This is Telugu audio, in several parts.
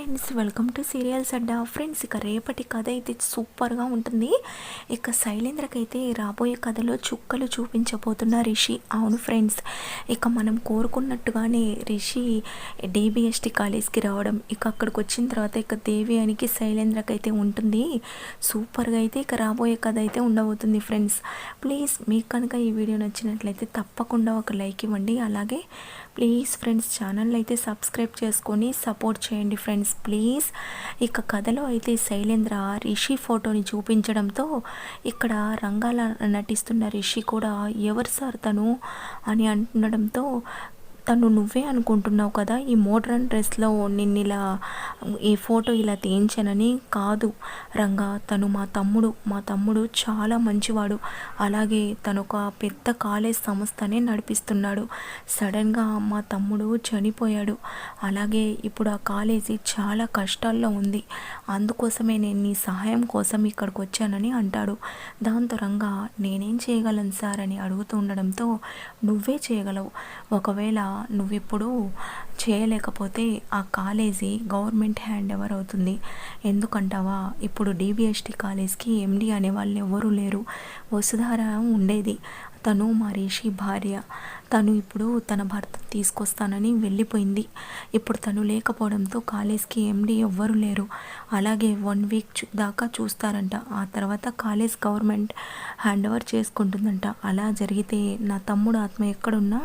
Friends welcome to serials Adda friends ఇక రేపటి కథ అయితే సూపర్గా ఉంటుంది. ఇక శైలేంద్రకైతే రాబోయే కథలో చుక్కలు చూపించబోతున్న రిషి. అవును ఫ్రెండ్స్ ఇక మనం కోరుకున్నట్టుగానే రిషి డిబిఎస్టీ కాలేజ్కి రావడం ఇక అక్కడికి వచ్చిన తర్వాత ఇక దేవి అనికి శైలేంద్రకైతే ఉంటుంది. సూపర్గా అయితే ఇక రాబోయే కథ అయితే ఉండబోతుంది ఫ్రెండ్స్ ప్లీజ్ మీకు కనుక ఈ వీడియో నచ్చినట్లయితే తప్పకుండా ఒక లైక్ ఇవ్వండి. అలాగే ప్లీజ్ ఫ్రెండ్స్ ఛానల్ అయితే సబ్స్క్రైబ్ చేసుకొని సపోర్ట్ చేయండి ఫ్రెండ్స్ ప్లీజ్ ఇక కథలో అయితే శైలేంద్ర రిషి ఫోటోని చూపించడంతో ఇక్కడ రంగాల నటిస్తున్న రిషి కూడా ఎవరు సార్ తను? అని అంటుండడంతో తను నువ్వే అనుకుంటున్నావు కదా? ఈ మోడ్రన్ డ్రెస్లో నిన్ను ఇలా ఈ ఫోటో ఇలా తీయించానని? కాదు. రంగా తను మా తమ్ముడు. మా తమ్ముడు చాలా మంచివాడు. అలాగే తను ఒక పెద్ద కాలేజ్ సంస్థనే నడిపిస్తున్నాడు. సడన్గా మా తమ్ముడు చనిపోయాడు. అలాగే ఇప్పుడు ఆ కాలేజీ చాలా కష్టాల్లో ఉంది. అందుకోసమే నేను నీ సహాయం కోసం ఇక్కడికి వచ్చానని అంటాడు. దాంతో రంగా నేనేం చేయగలను సార్ అని అడుగుతూ ఉండడంతో నువ్వే చేయగలవు. ఒకవేళ నువ్వు ఇప్పుడు చేయలేకపోతే ఆ కాలేజీ గవర్నమెంట్ హ్యాండ్ ఎవర్ అవుతుంది? ఎందుకంటావా? ఇప్పుడు డిబిఎస్టి కాలేజ్కి ఎండి అనే వాళ్ళు ఎవరూ లేరు. వసుధార ఉండేది. తను మా రిషి భార్య. తను ఇప్పుడు తన భర్త తీసుకొస్తానని వెళ్ళిపోయింది. ఇప్పుడు తను లేకపోవడంతో కాలేజ్కి ఎండి ఎవ్వరు లేరు. అలాగే వన్ వీక్ దాకా చూస్తారంట. ఆ తర్వాత కాలేజ్ గవర్నమెంట్ హ్యాండ్ ఓవర్ చేసుకుంటుందంట. అలా జరిగితే నా తమ్ముడు ఆత్మ ఎక్కడున్నా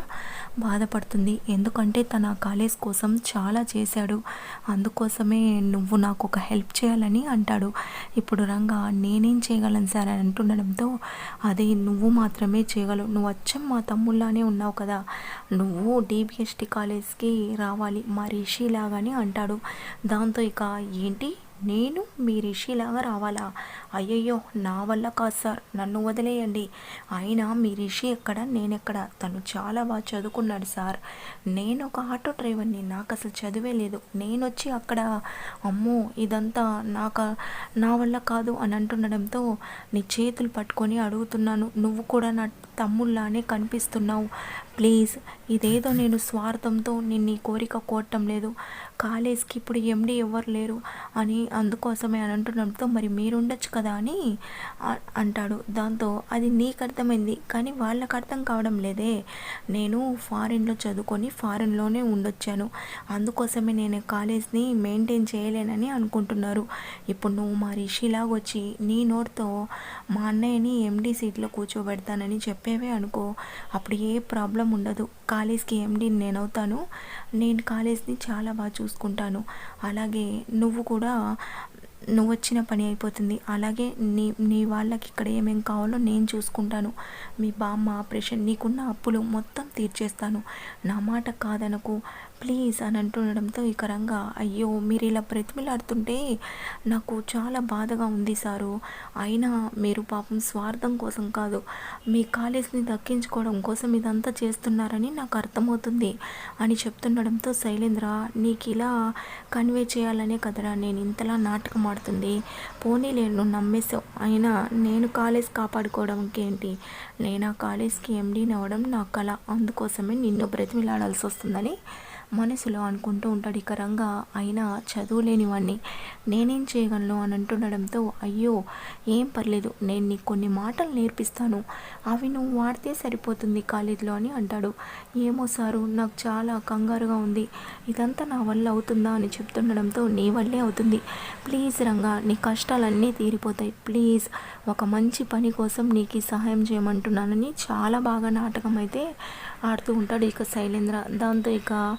బాధపడుతుంది. ఎందుకంటే తన కాలేజ్ కోసం చాలా చేశాడు. అందుకోసమే నువ్వు నాకు ఒక హెల్ప్ చేయాలని అంటాడు. ఇప్పుడు రంగా నేనేం చేయగలను సార్ అని అంటుండడంతో అదే నువ్వు మాత్రమే చేయగలవు. నువ్వు అచ్చం మా తమ్ముళ్ళనే ఉన్నావు కదా. నువ్వు డిబిఎస్టి కాలేజ్కి రావాలి. మా రిషి లాగానే అంటాడు. దాంతో ఇక ఏంటి? నేను మీ రిషిలాగా రావాలా? అయ్యయ్యో నా వల్ల కాదు సార్. నన్ను వదిలేయండి. అయినా మీ రిషి ఎక్కడ? నేనెక్కడ? తను చాలా బాగా చదువుకున్నాడు సార్. నేను ఒక ఆటో డ్రైవర్ని. నాకు అసలు చదివే లేదు. నేను వచ్చి అక్కడ అమ్మో ఇదంతా నాకు నా వల్ల కాదు అని అంటుండడంతో నీ చేతులు పట్టుకొని అడుగుతున్నాను. నువ్వు కూడా నా తమ్ముళ్ళానే కనిపిస్తున్నావు. ప్లీజ్ ఇదేదో నేను స్వార్థంతో నిన్ను నీ కోరిక కోరటం లేదు. కాలేజ్కి ఇప్పుడు ఎండి ఎవరు లేరు అని అందుకోసమే అని అంటున్నప్పుడు మరి మీరు ఉండొచ్చు కదా అని అంటాడు. దాంతో అది నీకు అర్థమైంది కానీ వాళ్ళకి అర్థం కావడం లేదే. నేను ఫారిన్లో చదువుకొని ఫారిన్లోనే ఉండొచ్చాను. అందుకోసమే నేను కాలేజ్ని మెయింటైన్ చేయలేనని అనుకుంటున్నారు. ఇప్పుడు నువ్వు మా రిషిలాగా వచ్చి నీ నోటితో మా అన్నయ్యని ఎండి సీట్లో కూర్చోబెడతానని చెప్పేవే అనుకో అప్పుడు ఏ ప్రాబ్లం ఉండదు. కాలేజ్కి ఎండి నేను అవుతాను నేను కాలేజ్ని చాలా బాగా చూసుకుంటాను. అలాగే నువ్వు కూడా నువ్వు వచ్చిన పని అయిపోతుంది. అలాగే నీ నీ వాళ్ళకి ఇక్కడ ఏమేం కావాలో నేను చూసుకుంటాను. మీ బామ్మ ఆపరేషన్ నీకున్న అప్పులు మొత్తం తీర్చేస్తాను. నా మాట కాదనకు. ప్లీజ్ అని అంటుండడంతో ఇక రంగా అయ్యో మీరు ఇలా బ్రతిమిలాడుతుంటే నాకు చాలా బాధగా ఉంది సారు. అయినా మీరు పాపం స్వార్థం కోసం కాదు. మీ కాలేజ్ని దక్కించుకోవడం కోసం ఇదంతా చేస్తున్నారని నాకు అర్థమవుతుంది అని చెప్తుండడంతో శైలేంద్ర నీకు ఇలా కన్వే చేయాలనే కదరా. నేను ఇంతలా నాటకం ఆడుతుంది. పోనీలే నువ్వు నమ్మేసావు అయినా నేను కాలేజ్ కాపాడుకోవడానికి ఏంటి? నేను ఆ కాలేజ్కి ఎండీని అవ్వడం నా కళ అందుకోసమే నిన్ను బ్రతిమిలాడాల్సి వస్తుందని మనసులో అనుకుంటూ ఉంటాడు. ఇక రంగా అయినా చదువులేనివాడిని నేనేం చేయగలను? అని అంటుండడంతో అయ్యో ఏం పర్లేదు. నేను నీకు కొన్ని మాటలు నేర్పిస్తాను. అవి నువ్వు వాడితే సరిపోతుంది కాలేజీలో అని అంటాడు. ఏమో సారు నాకు చాలా కంగారుగా ఉంది. ఇదంతా నా వల్ల అవుతుందా అని చెప్తుండడంతో నీ వల్లే అవుతుంది. ప్లీజ్ రంగా నీ కష్టాలన్నీ తీరిపోతాయి. ప్లీజ్ ఒక మంచి పని కోసం నీకు సహాయం చేయమంటున్నానని చాలా బాగా నాటకం అయితే ఆడుతూ ఉంటాడు ఇక శైలేంద్ర. దాంతో ఇక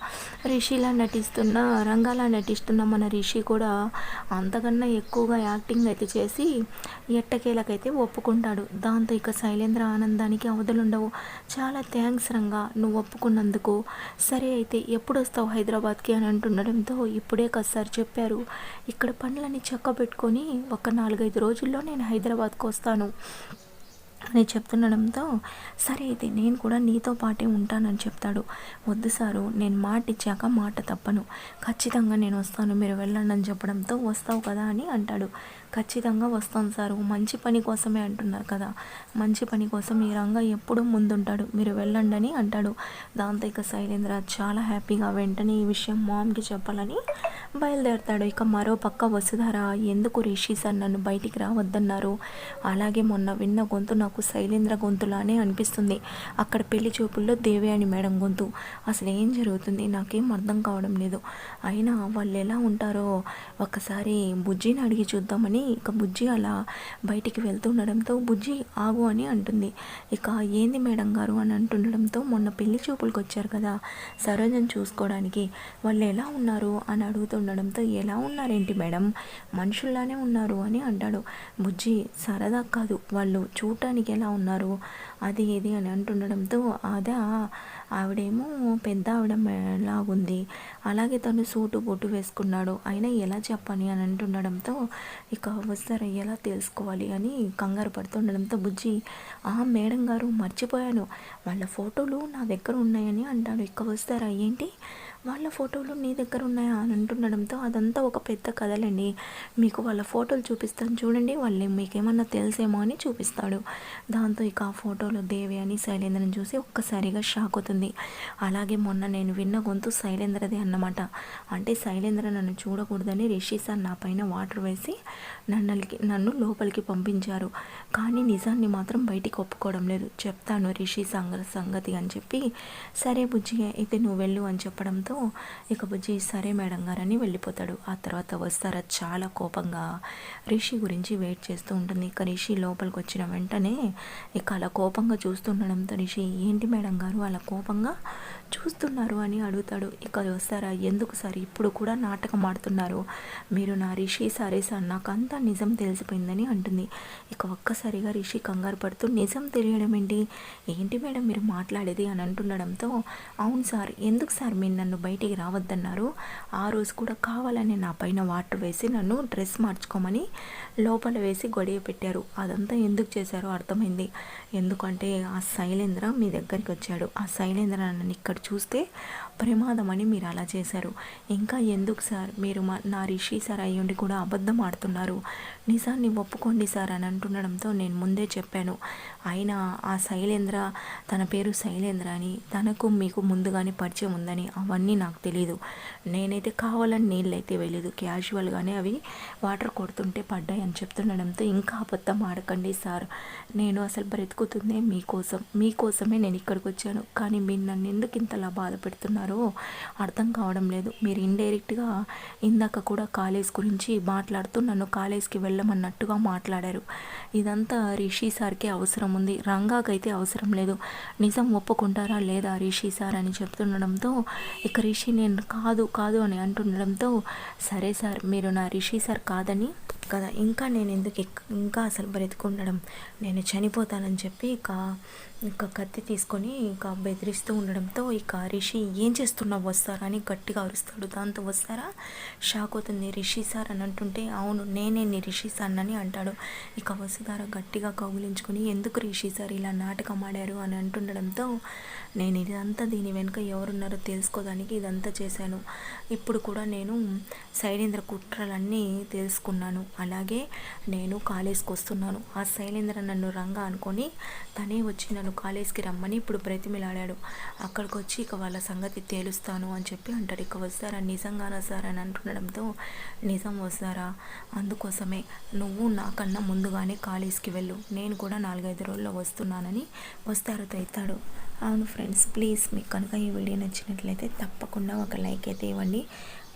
రిషిలా నటిస్తున్న రంగాలా నటిస్తున్న మన రిషి కూడా అంతకన్నా ఎక్కువగా యాక్టింగ్ అయితే చేసి ఎట్టకేలకైతే ఒప్పుకుంటాడు. దాంతో ఇక శైలేంద్ర ఆనందానికి అవధులుండవు. చాలా థ్యాంక్స్ రంగా నువ్వు ఒప్పుకున్నందుకు. సరే అయితే ఎప్పుడు వస్తావు హైదరాబాద్కి అని అంటుండడంతో ఇప్పుడే కదా సార్ చెప్పారు. ఇక్కడ పనులన్నీ చక్క పెట్టుకొని ఒక నాలుగైదు రోజుల్లో నేను హైదరాబాద్కి వస్తాను అని చెప్తుండడంతో సరే అయితే నేను కూడా నీతో పాటే ఉంటానని చెప్తాడు. వద్దు సారు నేను మాట ఇచ్చాక మాట తప్పను. ఖచ్చితంగా నేను వస్తాను మీరు వెళ్ళండి అని చెప్పడంతో వస్తావు కదా అని అంటాడు. ఖచ్చితంగా వస్తాను సార్. మంచి పని కోసమే అంటున్నారు కదా. మంచి పని కోసం ఈ రంగ ఎప్పుడూ ముందుంటాడు. మీరు వెళ్ళండి అని అంటాడు. దాంతో ఇక శైలేంద్ర చాలా హ్యాపీగా వెంటనే ఈ విషయం మామ్కి చెప్పాలని బయలుదేరతాడు. ఇక మరో పక్క వసుధార ఎందుకు రిషి సార్ నన్ను బయటికి రావద్దన్నారు? అలాగే మొన్న విన్న గొంతు నాకు శైలేంద్ర గొంతులానే అనిపిస్తుంది. అక్కడ పెళ్ళి చూపుల్లో దేవయాని మేడం గొంతు. అసలు ఏం జరుగుతుంది? నాకేం అర్థం కావడం లేదు. అయినా వాళ్ళు ఎలా ఉంటారో ఒకసారి బుజ్జిని అడిగి చూద్దామని ఇక బుజ్జి అలా బయటికి వెళ్తుండడంతో బుజ్జి ఆగు అని అంటుంది. ఇక ఏంది మేడం గారు అని అంటుండడంతో మొన్న పెళ్ళి చూపులకు వచ్చారు కదా సరోజను చూసుకోవడానికి. వాళ్ళు ఎలా ఉన్నారు అని అడుగుతుండడంతో ఎలా ఉన్నారేంటి మేడం? మనుషుల్లానే ఉన్నారు అని అంటాడు. బుజ్జి సరదా కాదు వాళ్ళు చూడటానికి ఎలా ఉన్నారు? అది ఇది అని అంటుండడంతో అదా ఆవిడేమో పెద్ద ఆవిడ లాగుంది. అలాగే తను సూటు బొట్టు వేసుకున్నాడు. అయినా ఎలా చెప్పని అని అంటుండడంతో ఇక వస్తారు ఎలా తెలుసుకోవాలి అని కంగారు పడుతుండడంతో బుజ్జి ఆ మేడం గారు మర్చిపోయాను. వాళ్ళ ఫోటోలు నా దగ్గర ఉన్నాయని అంటాడు. ఇక వస్తారా? ఏంటి? వాళ్ళ ఫోటోలు నీ దగ్గర ఉన్నాయా అని అంటుండడంతో అదంతా ఒక పెద్ద కథలండి. మీకు వాళ్ళ ఫోటోలు చూపిస్తాను చూడండి వాళ్ళు మీకేమన్నా తెలిసేమో అని చూపిస్తాడు. దాంతో ఇక ఆ ఫోటోలు దేవి అని శైలేంద్రని చూసి ఒక్కసారిగా షాక్ అవుతుంది. అలాగే మొన్న నేను విన్న గొంతు శైలేంద్రదే అన్నమాట. అంటే శైలేంద్ర నన్ను చూడకూడదని రిషి సార్ నా పైన వాటర్ వేసి నన్నకి నన్ను లోపలికి పంపించారు. కానీ నిజాన్ని మాత్రం బయటికి ఒప్పుకోవడం లేదు. చెప్తాను రిషి సంగ సంగతి అని చెప్పి సరే బుజ్జి అయితే నువ్వు వెళ్ళు అని చెప్పడంతో ఇక బుజ్జి సరే మేడం గారని వెళ్ళిపోతాడు. ఆ తర్వాత వస్తారా? చాలా కోపంగా రిషి గురించి వెయిట్ చేస్తూ ఉంటుంది. ఇక రిషి లోపలికి వచ్చిన వెంటనే ఇక అలా కోపంగా చూస్తుండడంతో రిషి ఏంటి మేడం గారు? అలా కోపంగా చూస్తున్నారు అని అడుగుతాడు. ఇక వస్తారా? ఎందుకు సార్? ఇప్పుడు కూడా నాటకం ఆడుతున్నారు. మీరు నా రిషి సరే సార్. నాకు అంతా నిజం తెలిసిపోయిందని అంటుంది. ఇక ఒక్కసారిగా రిషి కంగారు పడుతూ నిజం తెలియడం ఏంటి? ఏంటి మేడం మీరు మాట్లాడేది? అని అంటుండడంతో అవును సార్. ఎందుకు సార్ మీరు నన్ను బయటికి రావద్దన్నారు? ఆ రోజు కూడా కావాలని నా పైన వాటర్ వేసి నన్ను డ్రెస్ మార్చుకోమని లోపల వేసి గొడవ పెట్టారు. అదంతా ఎందుకు చేశారో అర్థమైంది. ఎందుకంటే ఆ శైలేంద్ర మీ దగ్గరికి వచ్చాడు. ఆ శైలేంద్ర నన్ను ఇక్కడ చూస్తే ప్రమాదం అని మీరు అలా చేశారు. ఇంకా ఎందుకు సార్? మీరు మా నా రిషి సార్ అయ్యుండి కూడా అబద్ధం ఆడుతున్నారు. నిజాన్ని ఒప్పుకోండి సార్ అని అంటుండడంతో నేను ముందే చెప్పాను. ఆయన ఆ శైలేంద్ర తన పేరు శైలేంద్ర అని తనకు మీకు ముందుగానే పరిచయం ఉందని అవన్నీ నాకు తెలియదు నేనైతే కావాలని నీళ్ళైతే వెళ్ళలేదు క్యాజువల్గానే అవి వాటర్ కొడుతుంటే పడ్డాయి అని చెప్తుండడంతో ఇంకా అబద్ధం ఆడకండి సార్. నేను అసలు బ్రతుకుతుందే మీకోసం. మీకోసమే నేను ఇక్కడికి వచ్చాను. కానీ మీరు నన్ను ఎందుకు ఇంతలా బాధ పెడుతున్నారో అర్థం కావడం లేదు. మీరు ఇండైరెక్ట్గా ఇందాక కూడా కాలేజ్ గురించి మాట్లాడుతూ నన్ను కాలేజ్కి వెళ్ళమన్నట్టుగా మాట్లాడారు. ఇదంతా రిషి సార్కే అవసరం ఉంది. రంగాకైతే అవసరం లేదు. నిజం ఒప్పుకుంటారా లేదా రిషి సార్ అని చెప్తుండడంతో ఇక రిషి నేను కాదు కాదు అని అంటుండడంతో సరే సార్ మీరు నా రిషి సార్ కాదని కదా ఇంకా నేను ఎందుకు ఇంకా అసలు బ్రతికుండడం? నేను చనిపోతానని చెప్పి ఇక ఇంకా కత్తి తీసుకొని ఇంకా బెదిరిస్తూ ఉండడంతో ఇక రిషి ఏం చేస్తున్నావు వస్తారా? అని గట్టిగా అరుస్తాడు. దాంతో వస్తారా? షాక్ అవుతుంది. రిషి సార్ అని అంటుంటే అవును నేనే నీ రిషి సార్ అని అంటాడు. ఇక వసుధార గట్టిగా కౌగులించుకొని ఎందుకు రిషి సార్ ఇలా నాటకం ఆడారు? అని అంటుండడంతో నేను ఇదంతా దీని వెనుక ఎవరున్నారో తెలుసుకోవడానికి ఇదంతా చేశాను. ఇప్పుడు కూడా నేను శైలేంద్ర కుట్రలన్నీ తెలుసుకున్నాను. అలాగే నేను కాలేజ్కి వస్తున్నాను. ఆ శైలేంద్ర నన్ను రంగా అనుకొని తనే వచ్చి నన్ను కాలేజ్కి రమ్మని ఇప్పుడు బ్రతిమిలాడాడు. అక్కడికి వచ్చి ఇక వాళ్ళ సంగతి తేలుస్తాను అని చెప్పి అంటాడు. ఇక వస్తారా? నిజంగానా సార్ అని అంటుండడంతో నిజం వస్తారా? అందుకోసమే నువ్వు నాకన్నా ముందుగానే కాలేజ్కి వెళ్ళు. నేను కూడా నాలుగైదు రోజుల్లో వస్తున్నానని వస్తారో తెస్తాడు. అవును ఫ్రెండ్స్ ప్లీజ్ మీకు కనుక ఈ వీడియో నచ్చినట్లయితే తప్పకుండా ఒక లైక్ అయితే ఇవ్వండి.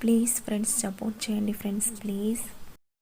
ప్లీజ్ ఫ్రెండ్స్ సపోర్ట్ చేయండి ఫ్రెండ్స్ ప్లీజ్.